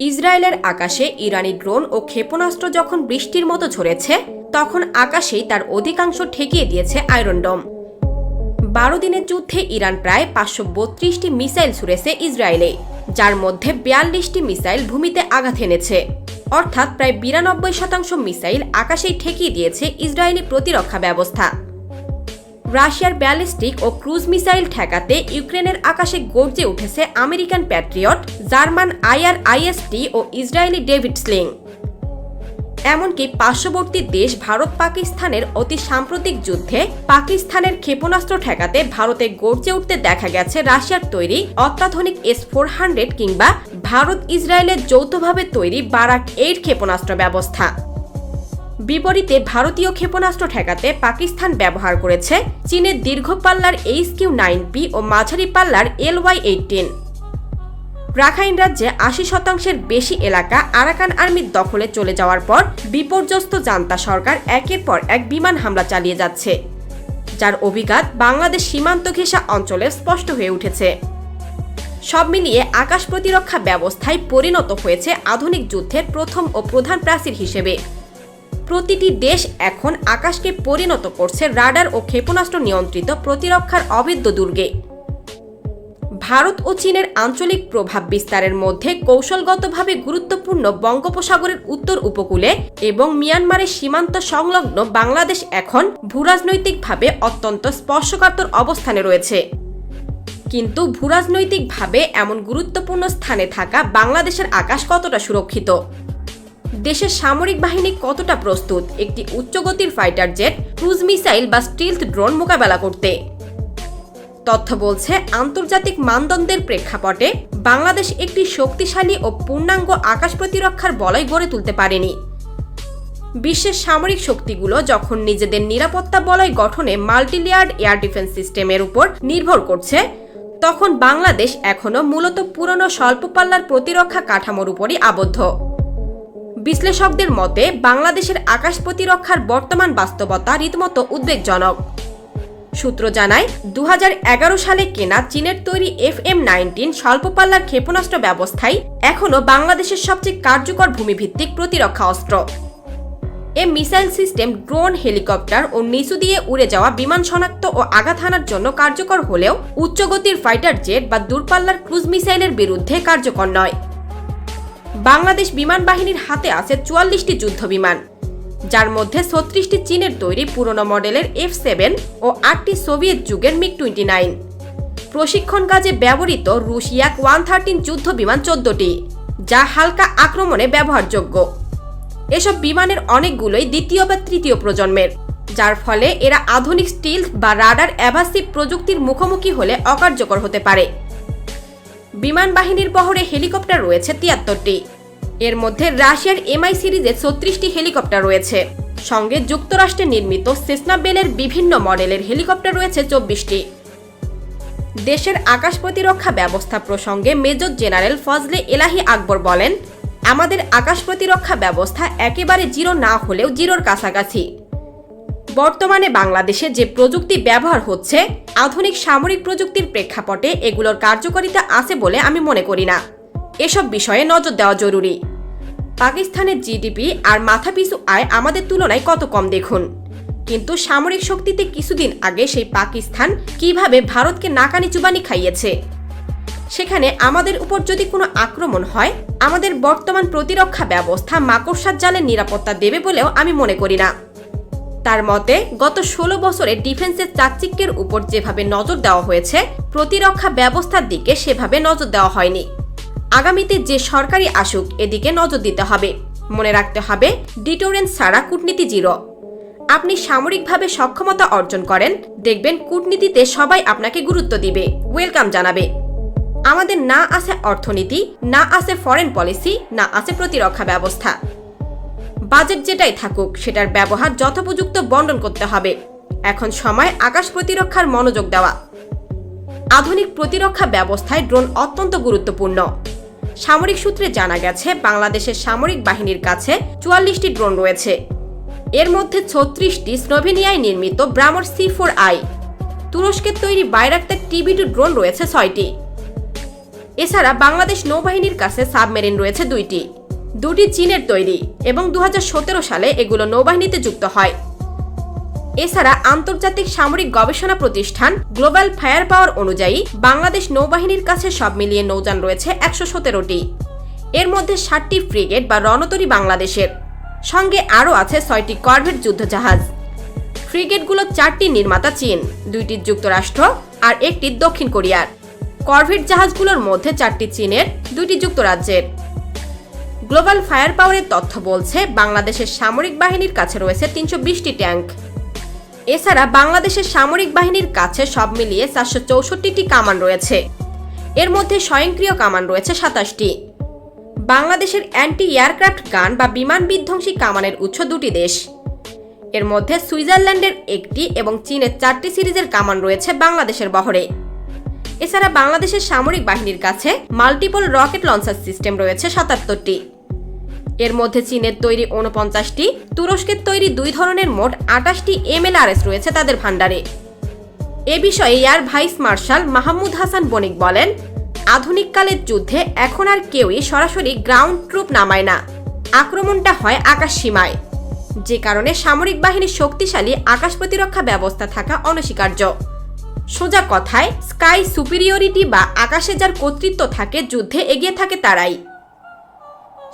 ইসরায়েলের আকাশে ইরানি ড্রোন ও ক্ষেপণাস্ত্র যখন বৃষ্টির মতো ঝরেছে, তখন আকাশেই তার অধিকাংশ ঠেকিয়ে দিয়েছে আয়রন ডোম। বারো দিনের যুদ্ধে ইরান প্রায় পাঁচশো বত্রিশটি মিসাইল ছুড়েছে ইসরায়েলে, যার মধ্যে বিয়াল্লিশটি মিসাইল ভূমিতে আঘাত এনেছে। অর্থাৎ প্রায় বিরানব্বই শতাংশ মিসাইল আকাশেই ঠেকিয়ে দিয়েছে ইসরায়েলি প্রতিরক্ষা ব্যবস্থা। রাশিয়ার ব্যালিস্টিক ও ক্রুজ মিসাইল ঠেকাতে ইউক্রেনের আকাশে গর্জে উঠেছে American Patriot, German IR IST ও ইসরায়েলি ডেভিড স্লিং এমনকি পার্শ্ববর্তী দেশ ভারত পাকিস্তানের অতি সাম্প্রতিক যুদ্ধে পাকিস্তানের ক্ষেপণাস্ত্র ঠেকাতে ভারতে গর্জে উঠতে দেখা গেছে রাশিয়ার তৈরি অত্যাধুনিক এস ফোর হান্ড্রেড কিংবা ভারত ইসরায়েলের যৌথভাবে তৈরি বারাক এইট ক্ষেপণাস্ত্র ব্যবস্থা। বিপরীতে ভারতীয় ক্ষেপণাস্ত্র ঠেকাতে পাকিস্তান ব্যবহার করেছে চীনের দীর্ঘ পাল্লার এইচ কিউ নাইন পি ও মাঝারি পাল্লার এল ওয়াই এইটিন রাখাইন রাজ্যে আশি শতাংশের বেশি এলাকা আরাকান আর্মির দখলে চলে যাওয়ার পর বিপর্যস্ত জান্তা সরকার একের পর এক বিমান হামলা চালিয়ে যাচ্ছে, যার অভিঘাত বাংলাদেশ সীমান্ত ঘেঁষা অঞ্চলে স্পষ্ট হয়ে উঠেছে। সব মিলিয়ে আকাশ প্রতিরক্ষা ব্যবস্থায় পরিণত হয়েছে আধুনিক যুদ্ধের প্রথম ও প্রধান প্রাচীর হিসেবে। প্রতিটি দেশ এখন আকাশকে পরিণত করছে রাডার ও ক্ষেপণাস্ত্র নিয়ন্ত্রিত প্রতিরক্ষার অভেদ্য দুর্গে। ভারত ও চীনের আঞ্চলিক প্রভাব বিস্তারের মধ্যে কৌশলগতভাবে গুরুত্বপূর্ণ বঙ্গোপসাগরের উত্তর উপকূলে এবং মিয়ানমারের সীমান্ত সংলগ্ন বাংলাদেশ এখন ভূরাজনৈতিকভাবে অত্যন্ত স্পর্শকাতর অবস্থানে রয়েছে। কিন্তু ভূরাজনৈতিকভাবে এমন গুরুত্বপূর্ণ স্থানে থাকা বাংলাদেশের আকাশ কতটা সুরক্ষিত? দেশের সামরিক বাহিনী কতটা প্রস্তুত? একটি উচ্চগতির ফাইটার জেট ক্রুজ মিসাইল বা স্টিলথ ড্রোন মোকাবেলা করতে। তথ্য বলছে, আন্তর্জাতিক মানদণ্ডের প্রেক্ষাপটে বাংলাদেশ একটি শক্তিশালী ও পূর্ণাঙ্গ আকাশ প্রতিরক্ষার বলয় গড়ে তুলতে পারেনি। বিশ্বের সামরিক শক্তিগুলো যখন নিজেদের নিরাপত্তা বলয় গঠনে মাল্টিলেয়ার্ড এয়ার ডিফেন্স সিস্টেমের উপর নির্ভর করছে, তখন বাংলাদেশ এখনও মূলত পুরনো স্বল্প পাল্লার প্রতিরক্ষা কাঠামোর উপরই আবদ্ধ। বিশ্লেষকদের মতে, বাংলাদেশের আকাশ প্রতিরক্ষার বর্তমান বাস্তবতা রীতিমতো উদ্বেগজনক। সূত্র জানায় দু হাজার এগারো সালে কেনা চীনের তৈরি এফ এম নাইনটিন স্বল্পপাল্লার ক্ষেপণাস্ত্র ব্যবস্থায় এখনও বাংলাদেশের সবচেয়ে কার্যকর ভূমিভিত্তিক প্রতিরক্ষা অস্ত্র। এ মিসাইল সিস্টেম ড্রোন, হেলিকপ্টার ও নিচু দিয়ে উড়ে যাওয়া বিমান শনাক্ত ও আঘাত হানার জন্য কার্যকর হলেও উচ্চগতির ফাইটার জেট বা দূরপাল্লার ক্রুজ মিসাইলের বিরুদ্ধে কার্যকর নয়। বাংলাদেশ বিমান বাহিনীর হাতে আছে চুয়াল্লিশটি যুদ্ধ বিমান। যার মধ্যে ছত্রিশটি চীনের তৈরি পুরনো মডেলের এফ সেভেন ও আটটি সোভিয়েত যুগের মিগ টোয়েন্টি নাইন। প্রশিক্ষণ কাজে ব্যবহৃত রুশিয়াক ওয়ান থার্টিন যুদ্ধ বিমান চোদ্দটি, যা হালকা আক্রমণে ব্যবহারযোগ্য। এসব বিমানের অনেকগুলোই দ্বিতীয় বা তৃতীয় প্রজন্মের, যার ফলে এরা আধুনিক স্টিল বা রাডার অ্যাভাসিভ প্রযুক্তির মুখোমুখি হলে অকার্যকর হতে পারে। বিমান বাহিনীর বহরে হেলিকপ্টার রয়েছে তিয়াত্তরটি। এর মধ্যে রাশিয়ার এমআই সিরিজে ছত্রিশটি হেলিকপ্টার রয়েছে। সঙ্গে যুক্তরাষ্ট্রে নির্মিত সেসনা বেলের বিভিন্ন মডেলের হেলিকপ্টার রয়েছে চব্বিশটি। দেশের আকাশ প্রতিরক্ষা ব্যবস্থা প্রসঙ্গে মেজর জেনারেল ফজলে এলাহি আকবর বলেন, আমাদের আকাশ প্রতিরক্ষা ব্যবস্থা একেবারে জিরো না হলেও জিরোর কাছাকাছি। বর্তমানে বাংলাদেশে যে প্রযুক্তি ব্যবহার হচ্ছে, আধুনিক সামরিক প্রযুক্তির প্রেক্ষাপটে এগুলোর কার্যকারিতা আছে বলে আমি মনে করি না। এসব বিষয়ে নজর দেওয়া জরুরি। পাকিস্তানের জিডিপি আর মাথাপিছু আয় আমাদের তুলনায় কত কম দেখুন? কিন্তু সামরিক শক্তিতে কিছুদিন আগে সেই পাকিস্তান কীভাবে ভারতকে নাকানি চুবানি খাইয়েছে? সেখানে আমাদের উপর যদি কোনো আক্রমণ হয়, আমাদের বর্তমান প্রতিরক্ষা ব্যবস্থা মাকড়সার জালের নিরাপত্তা দেবে বলেও আমি মনে করি না। তার মতে, গত ষোলো বছরে ডিফেন্সের চাকচিক্যের উপর যেভাবে নজর দেওয়া হয়েছে, প্রতিরক্ষা ব্যবস্থার দিকে সেভাবে নজর দেওয়া হয়নি। আগামীতে যে সরকারি আসুক, এদিকে নজর দিতে হবে। মনে রাখতে হবে ডিটোরেন্স ছাড়া কূটনীতি জিরো। আপনি সামরিকভাবে সক্ষমতা অর্জন করেন, দেখবেন কূটনীতিতে সবাই আপনাকে গুরুত্ব দিবে। ওয়েলকাম জানাবে। আমাদের না আছে অর্থনীতি, না আছে ফরেন পলিসি, না আছে প্রতিরক্ষা ব্যবস্থা। বাজেট যেটাই থাকুক, সেটার ব্যবহার যথোপযুক্ত বন্টন করতে হবে। এখন সময় আকাশ প্রতিরক্ষার মনোযোগ দেওয়া। আধুনিক প্রতিরক্ষা ব্যবস্থায় ড্রোন অত্যন্ত গুরুত্বপূর্ণ। সামরিক সূত্রে জানা গেছে, বাংলাদেশের সামরিক বাহিনীর কাছে চুয়াল্লিশটি ড্রোন রয়েছে। এর মধ্যে ছত্রিশটি স্লোভেনিয়ায় নির্মিত ব্রামর সি ফোর আই। তুরস্কের তৈরি বাইরাক্তার টিভি টু ড্রোন রয়েছে ছয়টি। এছাড়া বাংলাদেশ নৌবাহিনীর কাছে সাবমেরিন রয়েছে দুইটি। দুটি চীনের তৈরি এবং দু হাজার সতেরো সালে এগুলো নৌবাহিনীতে যুক্ত হয়। এছাড়া আন্তর্জাতিক সামরিক গবেষণা প্রতিষ্ঠান গ্লোবাল ফায়ার পাওয়ার অনুযায়ী বাংলাদেশ নৌবাহিনীর কাছে সব মিলিয়ে নৌযান রয়েছে একশো সতেরোটি। এর মধ্যে ষাটটি ফ্রিগেট বা রণতরী বাংলাদেশের। সঙ্গে আরও আছে ছয়টি করভেট যুদ্ধজাহাজ। ফ্রিগেটগুলো চারটি নির্মাতা চীন, দুইটি যুক্তরাষ্ট্র আর একটি দক্ষিণ কোরিয়ার। করভেট জাহাজগুলোর মধ্যে চারটি চীনের, দুইটি যুক্তরাজ্যের। গ্লোবাল ফায়ার পাওয়ারের তথ্য বলছে, বাংলাদেশের সামরিক বাহিনীর কাছে রয়েছে তিনশো বিশটি ট্যাঙ্ক। এছাড়া বাংলাদেশের সামরিক বাহিনীর কাছে সব মিলিয়ে চারশো চৌষট্টিটি কামান রয়েছে। এর মধ্যে স্বয়ংক্রিয় কামান রয়েছে সাতাশটি। বাংলাদেশের অ্যান্টি এয়ারক্রাফট গান বা বিমান বিধ্বংসী কামানের উৎস দুটি দেশ। এর মধ্যে সুইজারল্যান্ডের একটি এবং চীনের চারটি সিরিজের কামান রয়েছে বাংলাদেশের বহরে। এছাড়া বাংলাদেশের সামরিক বাহিনীর কাছে মাল্টিপল রকেট লঞ্চার সিস্টেম রয়েছে সাতাত্তরটি। এর মধ্যে চীনের তৈরি উনপঞ্চাশটি তুরস্কের তৈরি দুই ধরনের মোট আটাশটি এমএলআরএস রয়েছে তাদের ভাণ্ডারে। এ বিষয়ে air vice marshal Mahmud Hasan Banik বলেন, আধুনিককালের যুদ্ধে এখন আর কেউই সরাসরি গ্রাউন্ড ট্রুপ নামায় না। আক্রমণটা হয় আকাশ সীমায়। যে কারণে সামরিক বাহিনীর শক্তিশালী আকাশ প্রতিরক্ষা ব্যবস্থা থাকা অনস্বীকার্য। সোজা কথায়, স্কাই সুপিরিয়রিটি বা আকাশে যার কর্তৃত্ব থাকে, যুদ্ধে এগিয়ে থাকে তারাই।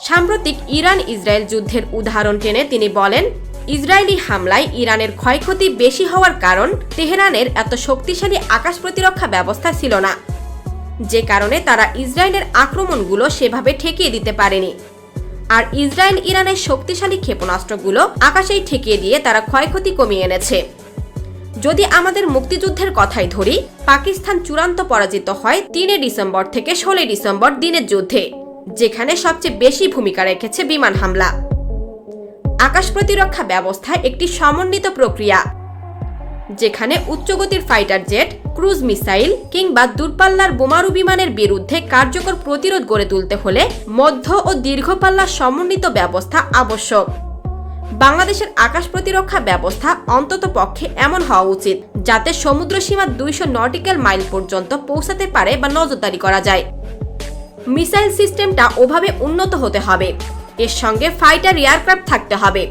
সাম্প্রতিক ইরান ইসরায়েল যুদ্ধের উদাহরণ টেনে তিনি বলেন, ইসরায়েলি হামলায় ইরানের ক্ষয়ক্ষতি বেশি হওয়ার কারণ তেহরানের এত শক্তিশালী আকাশ প্রতিরক্ষা ব্যবস্থা ছিল না। যে কারণে তারা ইসরায়েলের আক্রমণগুলো সেভাবে ঠেকিয়ে দিতে পারেনি। আর ইসরায়েল ইরানের শক্তিশালী ক্ষেপণাস্ত্রগুলো আকাশেই ঠেকিয়ে দিয়ে তারা ক্ষয়ক্ষতি কমিয়ে এনেছে। যদি আমাদের মুক্তিযুদ্ধের কথাই ধরি, পাকিস্তান চূড়ান্ত পরাজিত হয় তিনে ডিসেম্বর থেকে ষোলোই ডিসেম্বর দিনের যুদ্ধে। যেখানে সবচেয়ে বেশি ভূমিকা রেখেছে বিমান হামলা। আকাশ প্রতিরক্ষা ব্যবস্থা একটি সমন্বিত প্রক্রিয়া, যেখানে উচ্চগতির ফাইটার জেট, ক্রুজ মিসাইল কিংবা দূরপাল্লার বোমারু বিমানের বিরুদ্ধে কার্যকর প্রতিরোধ গড়ে তুলতে হলে মধ্য ও দীর্ঘপাল্লার সমন্বিত ব্যবস্থা আবশ্যক। বাংলাদেশের আকাশ প্রতিরক্ষা ব্যবস্থা অন্তত পক্ষে এমন হওয়া উচিত, যাতে সমুদ্র সীমা দুইশো নটিক্যাল মাইল পর্যন্ত পৌঁছাতে পারে বা নজরদারি করা যায়। মিসাইল সিস্টেমটা ওভাবে উন্নত হতে হবে। এর সঙ্গে ফাইটার, এয়ারক্রাফট থাকতে হবে।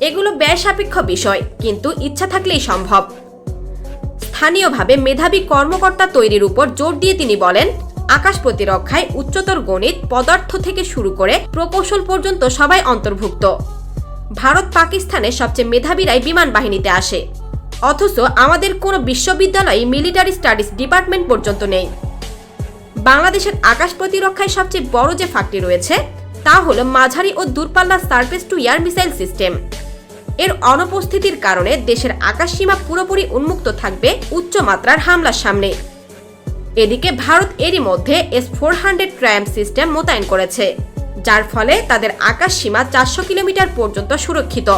এগুলো ব্যয় সাপেক্ষ বিষয়, কিন্তু ইচ্ছা থাকলেই সম্ভব। স্থানীয়ভাবে মেধাবী কর্মকর্তা তৈরির উপর জোর দিয়ে তিনি বলেন, আকাশ প্রতিরক্ষায় উচ্চতর গণিত, পদার্থ থেকে শুরু করে প্রকৌশল পর্যন্ত সবাই অন্তর্ভুক্ত। ভারত পাকিস্তানের সবচেয়ে মেধাবীরাই বিমান বাহিনীতে আসে। অথচ আমাদের কোনো বিশ্ববিদ্যালয়ে মিলিটারি স্টাডিজ ডিপার্টমেন্ট পর্যন্ত নেই। বাংলাদেশের আকাশ প্রতিরক্ষায় সবচেয়ে বড় যে ফাঁকটি রয়েছে, তা হল মাঝারি ও দূরপাল্লার surface to air missile system. এর অনুপস্থিতির কারণে দেশের আকাশ সীমা পুরোপুরি উন্মুক্ত থাকবে উচ্চ মাত্রার হামলার সামনে। এদিকে ভারত এরই মধ্যে S four hundred triumph system মোতায়েন করেছে, যার ফলে তাদের আকাশ সীমা চারশো কিলোমিটার পর্যন্ত সুরক্ষিত।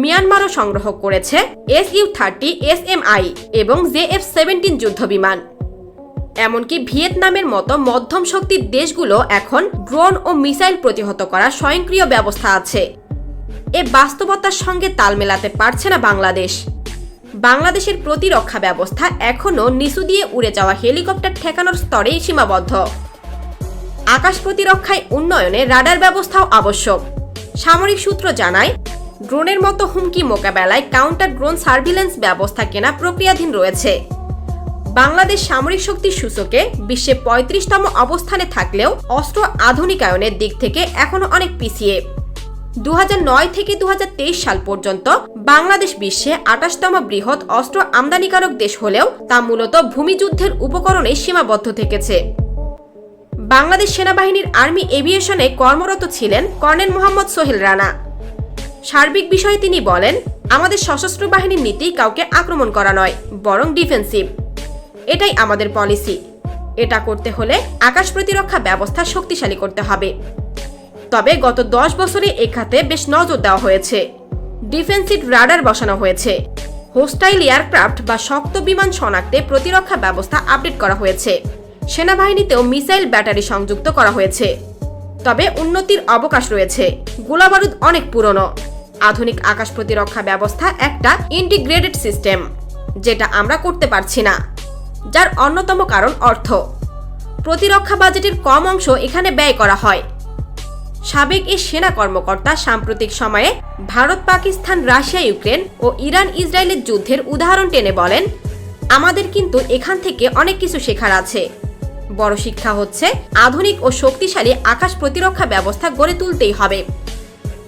মিয়ানমারও সংগ্রহ করেছে S U thirty S M I এবং জে এফ সেভেন্টিন যুদ্ধ বিমান এমনকি ভিয়েতনামের মতো মধ্যম শক্তির দেশগুলো এখন ড্রোন ও মিসাইল প্রতিহত করার স্বয়ংক্রিয় ব্যবস্থা আছে। এ বাস্তবতার সঙ্গে তাল মেলাতে পারছে না বাংলাদেশ। বাংলাদেশের প্রতিরক্ষা ব্যবস্থা এখনও নিচু দিয়ে উড়ে যাওয়া হেলিকপ্টার ঠেকানোর স্তরেই সীমাবদ্ধ। আকাশ প্রতিরক্ষায় উন্নয়নে রাডার ব্যবস্থাও আবশ্যক। সামরিক সূত্র জানায়, ড্রোনের মতো হুমকি মোকাবেলায় কাউন্টার ড্রোন সার্ভিলেন্স ব্যবস্থা কেনা প্রক্রিয়াধীন রয়েছে। বাংলাদেশ সামরিক শক্তির সূচকে বিশ্বে পঁয়ত্রিশতম অবস্থানে থাকলেও অস্ত্র আধুনিকায়নের দিক থেকে এখনও অনেক পিছিয়ে। দু হাজার নয় থেকে দু হাজার তেইশ সাল পর্যন্ত বাংলাদেশ বিশ্বে আঠাশতম বৃহৎ অস্ত্র আমদানিকারক দেশ হলেও তা মূলত ভূমিযুদ্ধের উপকরণে সীমাবদ্ধ থেকেছে। বাংলাদেশ সেনাবাহিনীর আর্মি এভিয়েশনে কর্মরত ছিলেন কর্নেল মোহাম্মদ সোহেল রানা। সার্বিক বিষয়ে তিনি বলেন, আমাদের সশস্ত্র বাহিনীর নীতি কাউকে আক্রমণ করা নয়, বরং ডিফেন্সিভ। এটাই আমাদের পলিসি। এটা করতে হলে আকাশ প্রতিরক্ষা ব্যবস্থা শক্তিশালী করতে হবে। তবে গত দশ বছরে এ খাতে বেশ নজর দেওয়া হয়েছে। ডিফেন্সিভ রাডার বসানো হয়েছে। হোস্টাইল এয়ারক্রাফট বা শক্ত বিমান শনাক্তে প্রতিরক্ষা ব্যবস্থা আপডেট করা হয়েছে। সেনাবাহিনীতেও মিসাইল ব্যাটারি সংযুক্ত করা হয়েছে। তবে উন্নতির অবকাশ রয়েছে। গোলাবারুদ অনেক পুরনো। আধুনিক আকাশ প্রতিরক্ষা ব্যবস্থা একটা ইন্টিগ্রেটেড সিস্টেম, যেটা আমরা করতে পারছি না। যার অন্যতম কারণ অর্থ। প্রতিরক্ষা বাজেটের কম অংশ এখানে ব্যয় করা হয়। সাবেক এই সেনা কর্মকর্তা সাম্প্রতিক সময়ে ভারত, পাকিস্তান, রাশিয়া, ইউক্রেন ও ইরান, ইসরায়েলের যুদ্ধের উদাহরণ টেনে বলেন, আমাদের কিন্তু এখান থেকে অনেক কিছু শেখার আছে। বড় শিক্ষা হচ্ছে আধুনিক ও শক্তিশালী আকাশ প্রতিরক্ষা ব্যবস্থা গড়ে তুলতেই হবে।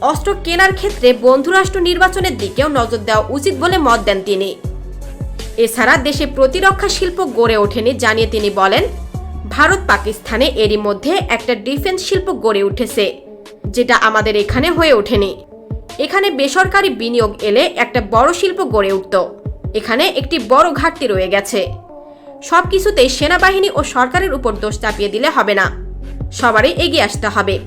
অস্ত্র কেনার ক্ষেত্রে বন্ধুরাষ্ট্র নির্বাচনের দিকেও নজর দেওয়া উচিত বলে মত দেন তিনি। এছাড়া দেশে প্রতিরক্ষা শিল্প গড়ে ওঠেনি জানিয়ে তিনি বলেন, ভারত পাকিস্তানে এরই মধ্যে একটা ডিফেন্স শিল্প গড়ে উঠেছে, যেটা আমাদের এখানে হয়ে ওঠেনি। এখানে বেসরকারি বিনিয়োগ এলে একটা বড় শিল্প গড়ে উঠত। এখানে একটি বড় ঘাটতি রয়ে গেছে। সব কিছুতেই সেনাবাহিনী ও সরকারের উপর দোষ চাপিয়ে দিলে হবে না। সবারই এগিয়ে আসতে হবে।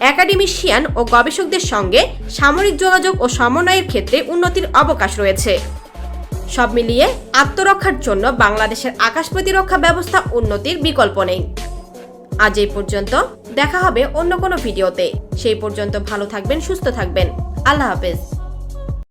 একাডেমিশিয়ান ও গবেষকদের সঙ্গে সামরিক যোগাযোগ ও সমন্বয়ের ক্ষেত্রে উন্নতির অবকাশ রয়েছে। সব মিলিয়ে আত্মরক্ষার জন্য বাংলাদেশের আকাশ প্রতিরক্ষা ব্যবস্থা উন্নতির বিকল্প নেই। আজ এই পর্যন্ত, দেখা হবে অন্য কোনো ভিডিওতে। সেই পর্যন্ত ভালো থাকবেন, সুস্থ থাকবেন। আল্লাহ হাফেজ।